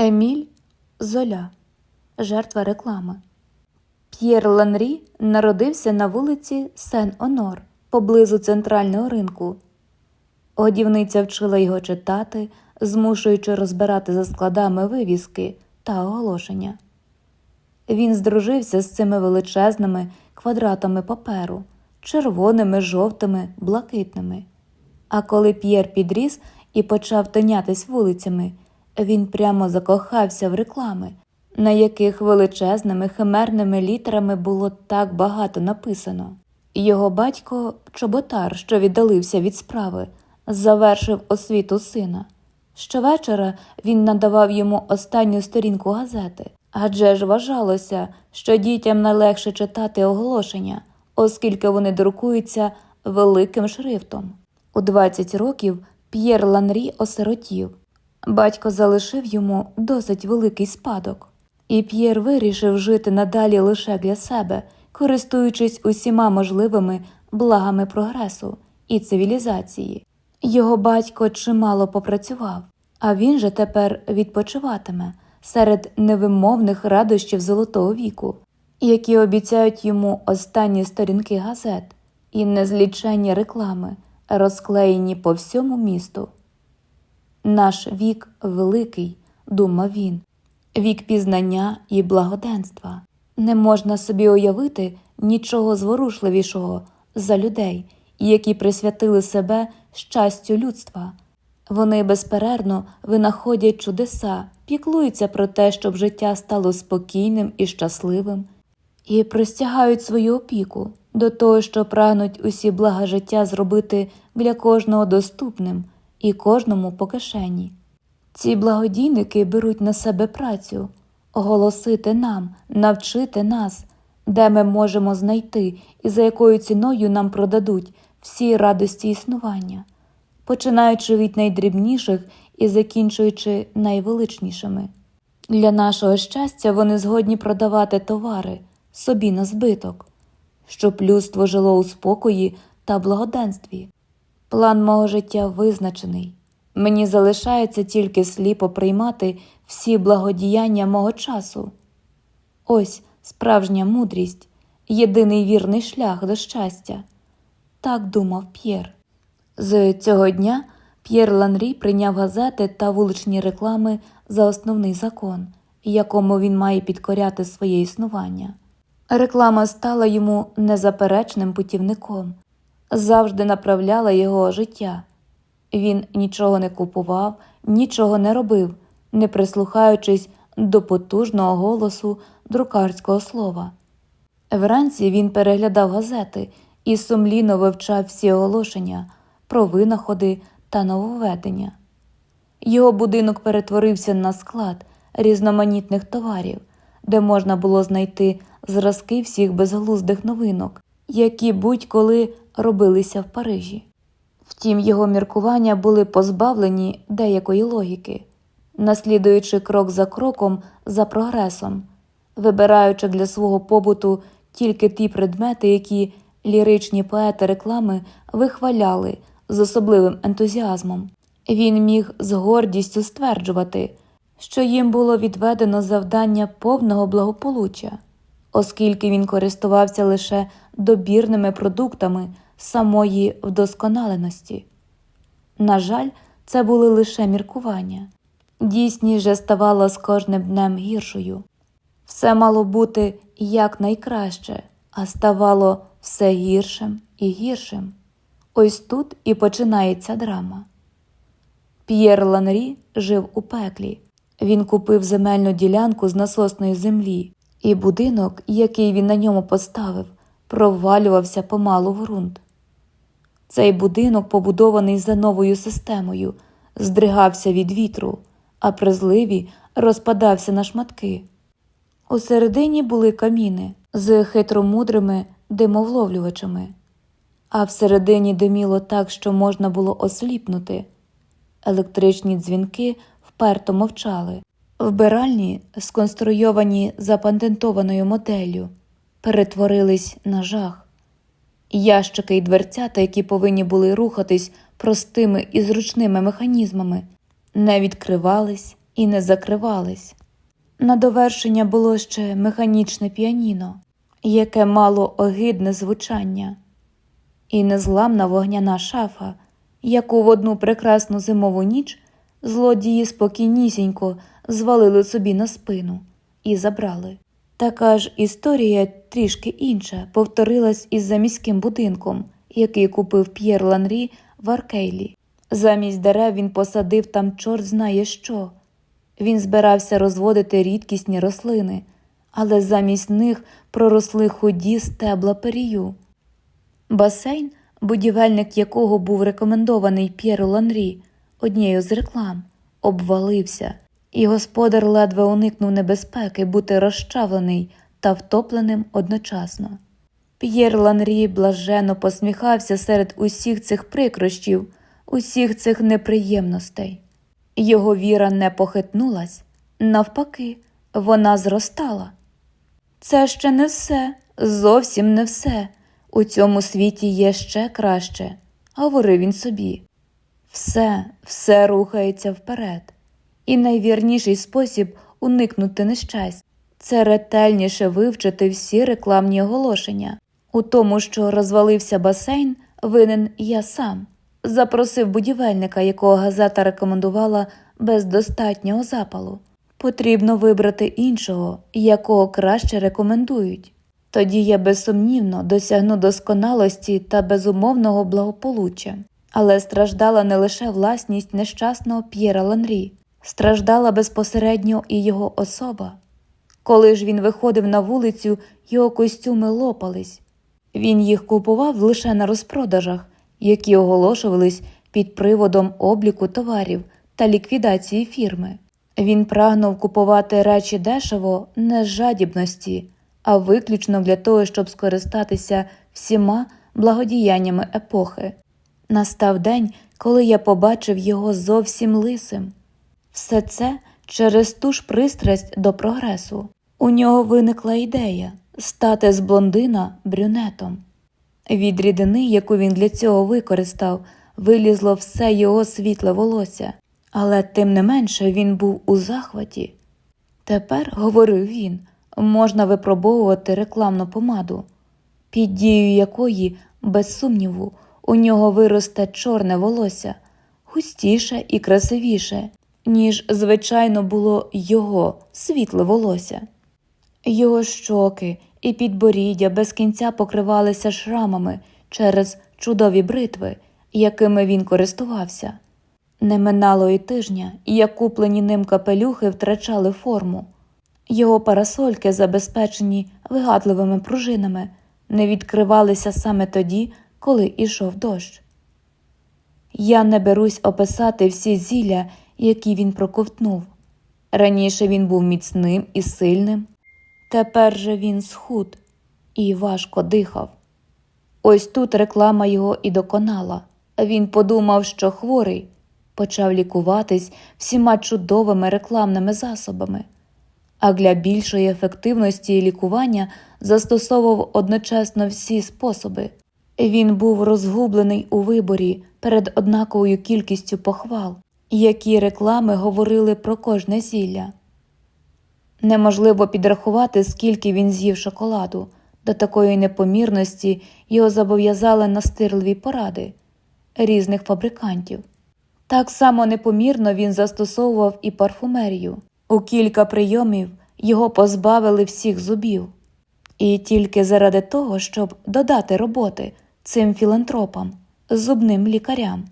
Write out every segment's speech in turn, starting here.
Еміль Золя, жертва реклами. П'єр Ланрі народився на вулиці Сен-Онор поблизу центрального ринку. Годівниця вчила його читати, змушуючи розбирати за складами вивіски та оголошення. Він здружився з цими величезними квадратами паперу, червоними, жовтими, блакитними. А коли П'єр підріс і почав тинятись вулицями, він прямо закохався в реклами, на яких величезними химерними літерами було так багато написано. Його батько, чоботар, що віддалився від справи, завершив освіту сина. Щовечора він надавав йому останню сторінку газети, адже ж вважалося, що дітям найлегше читати оголошення, оскільки вони друкуються великим шрифтом. У 20 років П'єр Ланрі осиротів. Батько залишив йому досить великий спадок, і П'єр вирішив жити надалі лише для себе, користуючись усіма можливими благами прогресу і цивілізації. Його батько чимало попрацював, а він же тепер відпочиватиме серед невимовних радощів золотого віку, які обіцяють йому останні сторінки газет і незліченні реклами, розклеєні по всьому місту. Наш вік великий, думав він, вік пізнання і благоденства. Не можна собі уявити нічого зворушливішого за людей, які присвятили себе щастю людства. Вони безперервно винаходять чудеса, піклуються про те, щоб життя стало спокійним і щасливим, і простягають свою опіку до того, що прагнуть усі блага життя зробити для кожного доступним і кожному по кишені. Ці благодійники беруть на себе працю оголосити нам, навчити нас, де ми можемо знайти і за якою ціною нам продадуть всі радості існування, починаючи від найдрібніших і закінчуючи найвеличнішими. Для нашого щастя вони згодні продавати товари собі на збиток, щоб людство жило у спокої та благоденстві. План мого життя визначений. Мені залишається тільки сліпо приймати всі благодіяння мого часу. Ось справжня мудрість, єдиний вірний шлях до щастя. Так думав П'єр. З цього дня П'єр Ланрі прийняв газети та вуличні реклами за основний закон, якому він має підкоряти своє існування. Реклама стала йому незаперечним путівником, завжди направляла його життя. Він нічого не купував, нічого не робив, не прислухаючись до потужного голосу друкарського слова. Вранці він переглядав газети і сумлінно вивчав всі оголошення про винаходи та нововведення. Його будинок перетворився на склад різноманітних товарів, де можна було знайти зразки всіх безглуздих новинок, які будь-коли робилися в Парижі. Втім, його міркування були позбавлені деякої логіки, наслідуючи крок за кроком за прогресом, вибираючи для свого побуту тільки ті предмети, які ліричні поети реклами вихваляли з особливим ентузіазмом. Він міг з гордістю стверджувати, що їм було відведено завдання повного благополуччя, оскільки він користувався лише добірними продуктами самої вдосконаленості. На жаль, це були лише міркування. Дійсність же ставала з кожним днем гіршою. Все мало бути якнайкраще, а ставало все гіршим і гіршим. Ось тут і починається драма. П'єр Ланрі жив у пеклі. Він купив земельну ділянку з насосної землі, і будинок, який він на ньому поставив, провалювався помалу в ґрунт. Цей будинок, побудований за новою системою, здригався від вітру, а при зливі розпадався на шматки. Усередині були каміни з хитромудрими димовловлювачами, а всередині диміло так, що можна було осліпнути. Електричні дзвінки вперто мовчали. Вбиральні, сконструйовані за патентованою моделлю, перетворились на жах. Ящики й дверцята, які повинні були рухатись простими і зручними механізмами, не відкривались і не закривались. На довершення було ще механічне піаніно, яке мало огидне звучання, і незламна вогняна шафа, яку в одну прекрасну зимову ніч злодії спокійнісінько звалили собі на спину і забрали. Така ж історія трішки інша повторилась із заміським будинком, який купив П'єр Ланрі в Аркейлі. Замість дерев він посадив там чорт знає що. Він збирався розводити рідкісні рослини, але замість них проросли худі стебла перію. Басейн, будівельник якого був рекомендований П'єру Ланрі, однією з реклам, обвалився, і господар ледве уникнув небезпеки бути розчавлений та втопленим одночасно. П'єр Ланрі блаженно посміхався серед усіх цих прикрощів, усіх цих неприємностей. Його віра не похитнулась, навпаки, вона зростала. Це ще не все, зовсім не все. У цьому світі є ще краще, говорив він собі. Все, все рухається вперед, і найвірніший спосіб уникнути нещасть це ретельніше вивчити всі рекламні оголошення. У тому, що розвалився басейн, винен я сам. Запросив будівельника, якого газета рекомендувала без достатнього запалу. Потрібно вибрати іншого, якого краще рекомендують. Тоді я безсумнівно досягну досконалості та безумовного благополуччя. Але страждала не лише власність нещасного П'єра Ланрі, страждала безпосередньо і його особа. Коли ж він виходив на вулицю, його костюми лопались. Він їх купував лише на розпродажах, які оголошувались під приводом обліку товарів та ліквідації фірми. Він прагнув купувати речі дешево не з жадібності, а виключно для того, щоб скористатися всіма благодіяннями епохи. Настав день, коли я побачив його зовсім лисим. Все це через ту ж пристрасть до прогресу. У нього виникла ідея стати з блондина брюнетом. Від рідини, яку він для цього використав, вилізло все його світле волосся, але тим не менше він був у захваті. Тепер, говорив він, можна випробовувати рекламну помаду, під дією якої, без сумніву, у нього виросте чорне волосся, густіше і красивіше, ніж, звичайно, було його світле волосся. Його щоки і підборіддя без кінця покривалися шрамами через чудові бритви, якими він користувався. Не минало й тижня, як куплені ним капелюхи втрачали форму. Його парасольки, забезпечені вигадливими пружинами, не відкривалися саме тоді, коли ішов дощ. Я не берусь описати всі зілля, які він проковтнув. Раніше він був міцним і сильним, тепер же він схуд і важко дихав. Ось тут реклама його і доконала. Він подумав, що хворий, почав лікуватись всіма чудовими рекламними засобами, а для більшої ефективності лікування застосовував одночасно всі способи. Він був розгублений у виборі перед однаковою кількістю похвал, які реклами говорили про кожне зілля. Неможливо підрахувати, скільки він з'їв шоколаду. До такої непомірності його зобов'язали настирливі поради різних фабрикантів. Так само непомірно він застосовував і парфумерію. У кілька прийомів його позбавили всіх зубів. І тільки заради того, щоб додати роботи цим філантропам, зубним лікарям,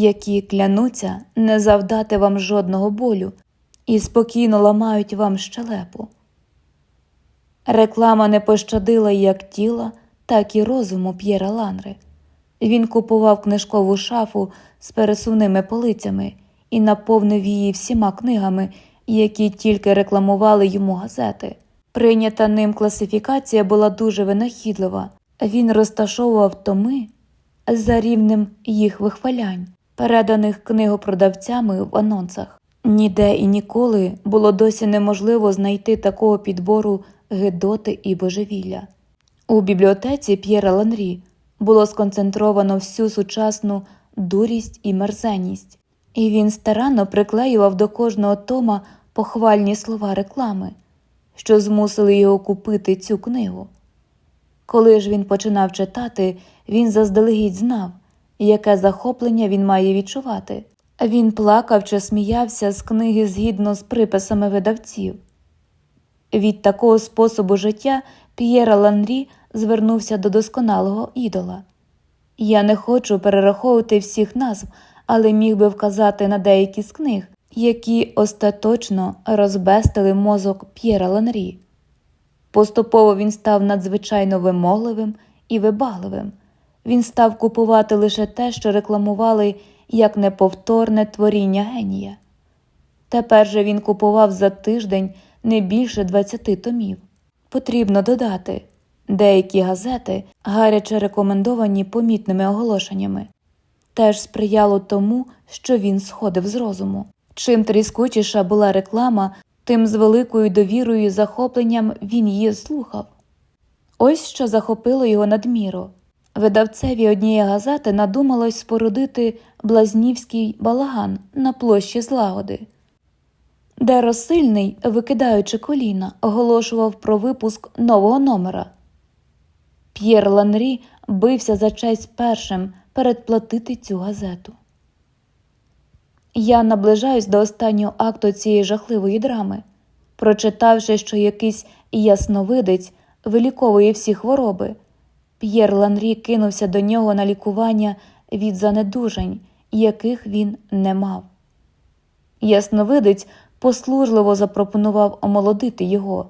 які клянуться не завдати вам жодного болю і спокійно ламають вам щелепу. Реклама не пощадила як тіла, так і розуму П'єра Ланри. Він купував книжкову шафу з пересувними полицями і наповнив її всіма книгами, які тільки рекламували йому газети. Прийнята ним класифікація була дуже винахідлива. Він розташовував томи за рівнем їх вихвалянь, переданих книгопродавцями в анонсах. Ніде і ніколи було досі неможливо знайти такого підбору гидоти і божевілля. У бібліотеці П'єра Ланрі було сконцентровано всю сучасну дурість і мерзеність. і він старанно приклеював до кожного тома похвальні слова реклами, що змусили його купити цю книгу. Коли ж він починав читати, він заздалегідь знав, яке захоплення він має відчувати. Він плакав чи сміявся з книги згідно з приписами видавців. Від такого способу життя П'єра Ланрі звернувся до досконалого ідола. Я не хочу перераховувати всіх назв, але міг би вказати на деякі з книг, які остаточно розбестили мозок П'єра Ланрі. Поступово він став надзвичайно вимогливим і вибагливим. Він став купувати лише те, що рекламували як неповторне творіння генія. Тепер же він купував за тиждень не більше 20 томів. Потрібно додати, деякі газети, гаряче рекомендовані помітними оголошеннями, теж сприяло тому, що він сходив з розуму. Чим тріскучіша була реклама, тим з великою довірою і захопленням він її слухав. Ось що захопило його надміру. Видавцеві однієї газети надумалось спорудити блазнівський балаган на площі злагоди, де розсильний, викидаючи коліна, оголошував про випуск нового номера. П'єр Ланрі бився за честь першим передплатити цю газету. Я наближаюсь до останнього акту цієї жахливої драми, прочитавши, що якийсь ясновидець виліковує всі хвороби. П'єр Ланрі кинувся до нього на лікування від занедужень, яких він не мав. Ясновидець послужливо запропонував омолодити його.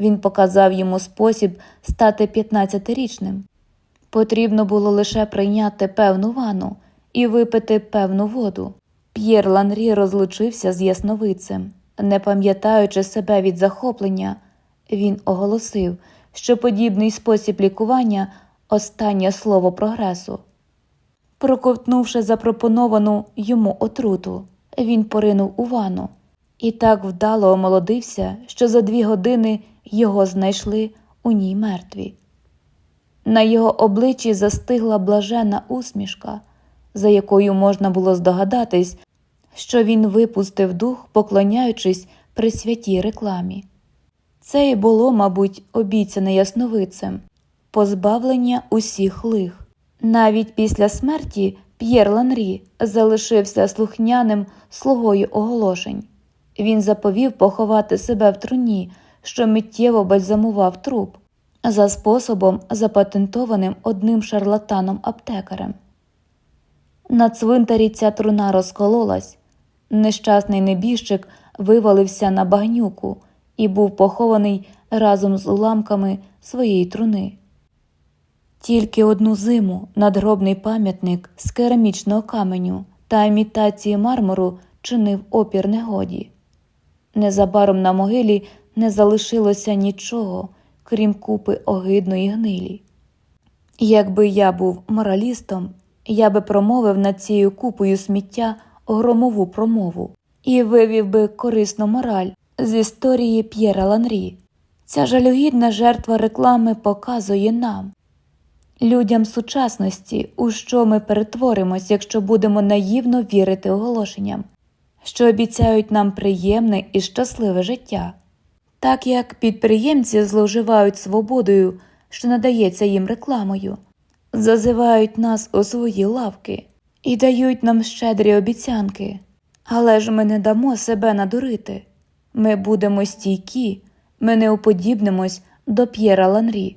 Він показав йому спосіб стати 15-річним. Потрібно було лише прийняти певну ванну і випити певну воду. П'єр Ланрі розлучився з ясновидцем. Не пам'ятаючи себе від захоплення, він оголосив, що подібний спосіб лікування останнє слово прогресу. Проковтнувши запропоновану йому отруту, він поринув у ванну і так вдало омолодився, що за дві години його знайшли у ній мертві. На його обличчі застигла блаженна усмішка, за якою можна було здогадатись, що він випустив дух, поклоняючись при святій рекламі. Це й було, мабуть, обіцяне ясновидцем позбавлення усіх лих. Навіть після смерті П'єр Ланрі залишився слухняним слугою оголошень. Він заповів поховати себе в труні, що миттєво бальзамував труп, за способом, запатентованим одним шарлатаном аптекарем. На цвинтарі ця труна розкололась. Нещасний небіжчик вивалився на багнюку і був похований разом з уламками своєї труни. Тільки одну зиму надгробний пам'ятник з керамічного каменю та імітації мармуру чинив опір негоді. Незабаром на могилі не залишилося нічого, крім купи огидної гнилі. Якби я був моралістом, я би промовив над цією купою сміття громову промову і вивів би корисну мораль з історії П'єра Ланрі. Ця жалюгідна жертва реклами показує нам, людям сучасності, у що ми перетворимось, якщо будемо наївно вірити оголошенням, що обіцяють нам приємне і щасливе життя, так як підприємці зловживають свободою, що надається їм рекламою, зазивають нас у свої лавки і дають нам щедрі обіцянки. Але ж ми не дамо себе надурити. Ми будемо стійкі, ми не уподібнимось до П'єра Ланрі.